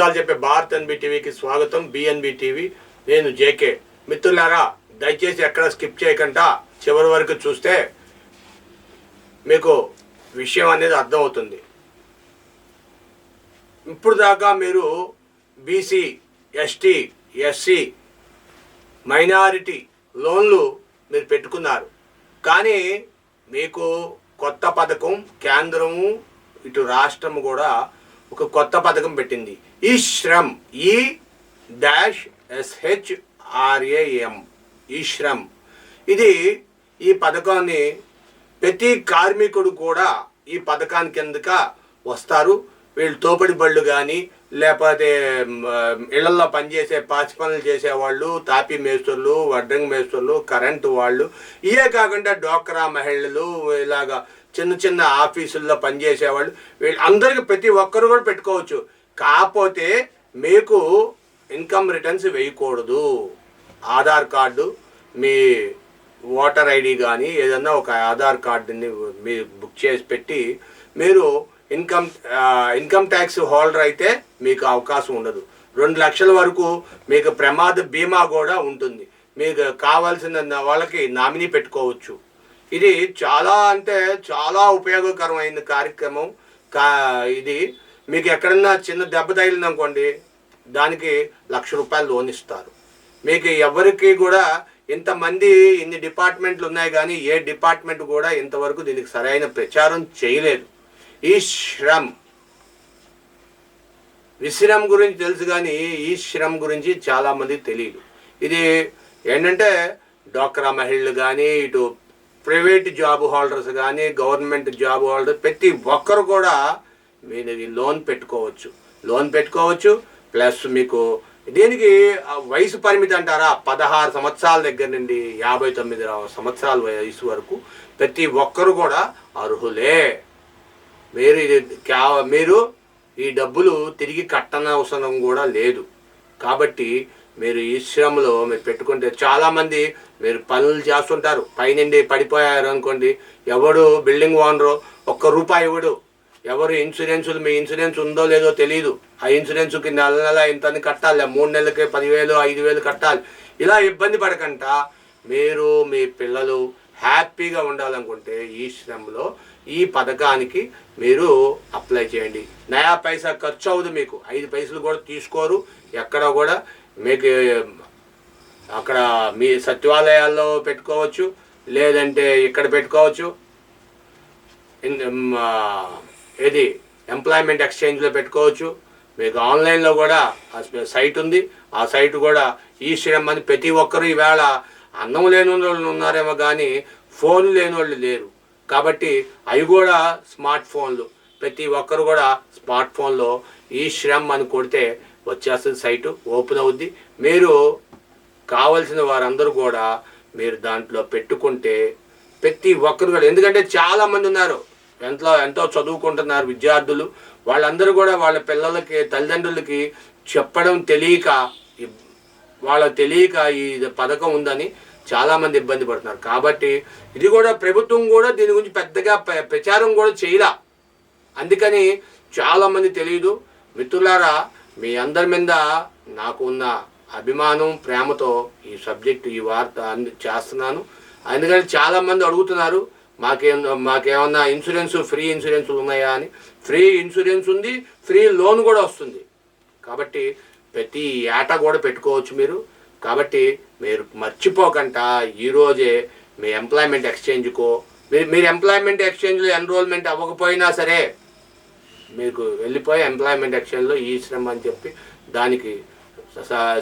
నిజాలు చెప్పే భారత్ ఎన్బి టీవీకి స్వాగతం. బిఎన్బి టీవీ నేను జేకే. మిత్రులారా దయచేసి ఎక్కడ స్కిప్ చేయకుండా చివరి వరకు చూస్తే మీకు విషయం అనేది అర్థమవుతుంది. ఇప్పుడు దాకా మీరు బీసీ ఎస్టీ ఎస్సీ మైనారిటీ లోన్లు మీరు పెట్టుకున్నారు. కానీ మీకు కొత్త పథకం కేంద్రము ఇటు రాష్ట్రము కూడా ఒక కొత్త పథకం పెట్టింది. ఈ శ్రమ్ ఈ డాష్ ఎస్హెచ్ ఆర్ఏఎం ఈ శ్రమ్. ఇది ఈ పథకాన్ని ప్రతి కార్మికుడు కూడా ఈ పథకాని కిందక వస్తారు? వీళ్ళు తోపడి బళ్ళు కానీ లేకపోతే ఇళ్ళలో పనిచేసే పాచి పనులు చేసేవాళ్ళు తాపి మేస్తులు వడ్రంగి మేస్తులు కరెంటు వాళ్ళు. ఇవే కాకుండా డోక్రా మహిళలు ఇలాగా చిన్న చిన్న ఆఫీసుల్లో పనిచేసేవాళ్ళు. వీళ్ళు అందరికి ప్రతి ఒక్కరు కూడా పెట్టుకోవచ్చు. కాకపోతే మీకు ఇన్కమ్ రిటర్న్స్ వేయకూడదు. ఆధార్ కార్డు మీ ఓటర్ ఐడి కానీ ఏదన్నా ఒక ఆధార్ కార్డుని మీరు బుక్ చేసి పెట్టి మీరు ఇన్కమ్ ఇన్కమ్ ట్యాక్స్ హోల్డర్ అయితే మీకు అవకాశం ఉండదు. రెండు లక్షల వరకు మీకు ప్రమాద బీమా కూడా ఉంటుంది. మీకు కావాల్సిన వాళ్ళకి నామినీ పెట్టుకోవచ్చు. ఇది చాలా అంటే చాలా ఉపయోగకరమైన కార్యక్రమం. కా ఇది మీకు ఎక్కడన్నా చిన్న దెబ్బ తగిలింది అనుకోండి దానికి లక్ష రూపాయలు లోన్ ఇస్తారు. మీకు ఎవరికి కూడా ఇంతమంది ఇన్ని డిపార్ట్మెంట్లు ఉన్నాయి కానీ ఏ డిపార్ట్మెంట్ కూడా ఇంతవరకు దీనికి సరైన ప్రచారం చేయలేదు. ఈ శ్రమ్ విశ్రమ్ గురించి తెలుసు కానీ ఈ శ్రమ్ గురించి చాలామంది తెలియదు ఇది ఏంటంటే డోక్రా మహిళలు కానీ ఇటు ప్రైవేట్ జాబ్ హోల్డర్స్ కానీ గవర్నమెంట్ జాబ్ హోల్డర్ ప్రతి ఒక్కరు కూడా మీరు లోన్ పెట్టుకోవచ్చు. లోన్ పెట్టుకోవచ్చు. ప్లస్ మీకు దీనికి వయసు పరిమితి అంటారా? పదహారు సంవత్సరాల దగ్గర నుండి యాభై తొమ్మిది సంవత్సరాల వయసు వరకు ప్రతి ఒక్కరు కూడా అర్హులే. మీరు ఇది మీరు ఈ డబ్బులు తిరిగి కట్టనవసరం కూడా లేదు. కాబట్టి మీరు ఈ శ్రమలో మీరు పెట్టుకుంటే చాలామంది మీరు పనులు చేస్తుంటారు. పైనుండి పడిపోయారు అనుకోండి ఎవడు బిల్డింగ్ ఓనరు ఒక్క రూపాయి ఇవ్వడు. ఎవరు ఇన్సూరెన్సులు మీ ఇన్సూరెన్స్ ఉందో లేదో తెలియదు ఆ ఇన్సూరెన్స్కి నెల నెల ఇంతని కట్టాలి మూడు నెలలకి పదివేలు ఐదు వేలు కట్టాలి. ఇలా ఇబ్బంది పడకుండా మీరు మీ పిల్లలు హ్యాపీగా ఉండాలనుకుంటే ఈ శ్రమలో ఈ పథకానికి మీరు అప్లై చేయండి. నయా పైసా ఖర్చు అవ్వదు మీకు. ఐదు పైసలు కూడా తీసుకోరు. ఎక్కడ కూడా మీకు అక్కడ మీ సచివాలయాల్లో పెట్టుకోవచ్చు. లేదంటే ఇక్కడ పెట్టుకోవచ్చు. ఏది ఎంప్లాయ్మెంట్ ఎక్స్చేంజ్లో పెట్టుకోవచ్చు. మీకు ఆన్లైన్లో కూడా సైట్ ఉంది. ఆ సైట్ కూడా ఈ శ్రమ్ అని ప్రతి ఒక్కరు ఈవేళ అన్నం లేని వాళ్ళు ఉన్నారేమో కానీ ఫోన్ లేని వాళ్ళు లేరు. కాబట్టి అవి కూడా స్మార్ట్ ఫోన్లు. ప్రతి ఒక్కరు కూడా స్మార్ట్ ఫోన్లో ఈ శ్రమ్ అని కొడితే వచ్చేస్తుంది సైటు ఓపెన్ అవుద్ది. మీరు కావలసిన వారందరూ కూడా మీరు దాంట్లో పెట్టుకుంటే ప్రతి ఒక్కరు కూడా ఎందుకంటే చాలా మంది ఉన్నారు ఎంతో ఎంతో చదువుకుంటున్నారు విద్యార్థులు. వాళ్ళందరూ కూడా వాళ్ళ పిల్లలకి తల్లిదండ్రులకి చెప్పడం తెలియక వాళ్ళ తెలియక ఈ పథకం ఉందని చాలామంది ఇబ్బంది పడుతున్నారు. కాబట్టి ఇది కూడా ప్రభుత్వం కూడా దీని గురించి పెద్దగా ప్ర- ప్రచారం కూడా చేయలా. అందుకని చాలామంది తెలియదు. మిత్రులారా మీ అందరి మీద నాకు ఉన్న అభిమానం ప్రేమతో ఈ సబ్జెక్ట్ ఈ వార్త అంది చేస్తున్నాను. అందుకని చాలామంది అడుగుతున్నారు మాకేం మాకేమన్నా ఇన్సూరెన్స్ ఫ్రీ ఇన్సూరెన్స్ ఉన్నాయా అని. ఫ్రీ ఇన్సూరెన్స్ ఉంది ఫ్రీ లోన్ కూడా వస్తుంది. కాబట్టి ప్రతి ఏటా కూడా పెట్టుకోవచ్చు మీరు. కాబట్టి మీరు మర్చిపోకుండా ఈరోజే మీ ఎంప్లాయ్మెంట్ ఎక్స్చేంజ్కో మీరు మీరు ఎంప్లాయ్మెంట్ ఎక్స్చేంజ్లో ఎన్రోల్మెంట్ అవ్వకపోయినా సరే మీకు వెళ్ళిపోయి ఎంప్లాయ్మెంట్ ఎక్స్చేంజ్లో ఈ శ్రమ అని చెప్పి దానికి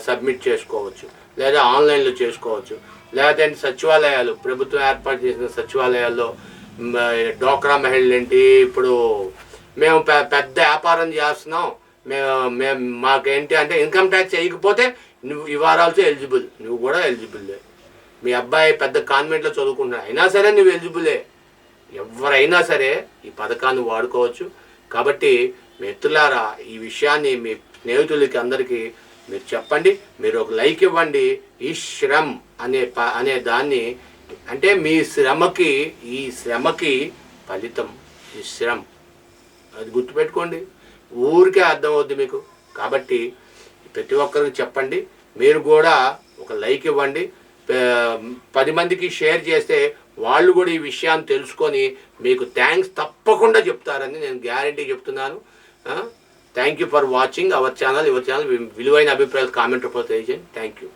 సబ్మిట్ చేసుకోవచ్చు. లేదా ఆన్లైన్లో చేసుకోవచ్చు. లేదంటే సచివాలయాలు ప్రభుత్వం ఏర్పాటు చేసిన సచివాలయాల్లో డోక్రా మహిళలు ఏంటి ఇప్పుడు మేము పెద్ద వ్యాపారం చేస్తున్నాం. మేము మేము మాకేంటి అంటే ఇన్కమ్ ట్యాక్స్ చేయకపోతే నువ్వు ఈ ఆల్సో ఎలిజిబుల్. నువ్వు కూడా ఎలిజిబుల్లే మీ అబ్బాయి పెద్ద కాన్వెంట్లో చదువుకుంటున్నాడు. అయినా సరే నువ్వు ఎలిజిబులే. ఎవరైనా సరే ఈ పథకాన్ని వాడుకోవచ్చు. కాబట్టి మిత్రులారా ఈ విషయాన్ని మీ స్నేహితులకి అందరికీ మీరు చెప్పండి. మీరు ఒక లైక్ ఇవ్వండి. ఈ శ్రమ్ అనే ప అనే దాన్ని అంటే మీ శ్రమకి ఈ శ్రమకి ఫలితం. ఈ శ్రమ్. అది గుర్తుపెట్టుకోండి. ఊరికే అర్థమవుద్ది మీకు. కాబట్టి ప్రతి ఒక్కరికి చెప్పండి. మీరు కూడా ఒక లైక్ ఇవ్వండి. పది మందికి షేర్ చేస్తే వాళ్ళు కూడా ఈ విషయాన్ని తెలుసుకొని మీకు థ్యాంక్స్ తప్పకుండా చెప్తారని నేను గ్యారంటీ చెప్తున్నాను. Thank you for watching our channel. Your channel విలువైన అభిప్రాయాలు కామెంట్ రూపంలో తెలియజేయండి. Thank you.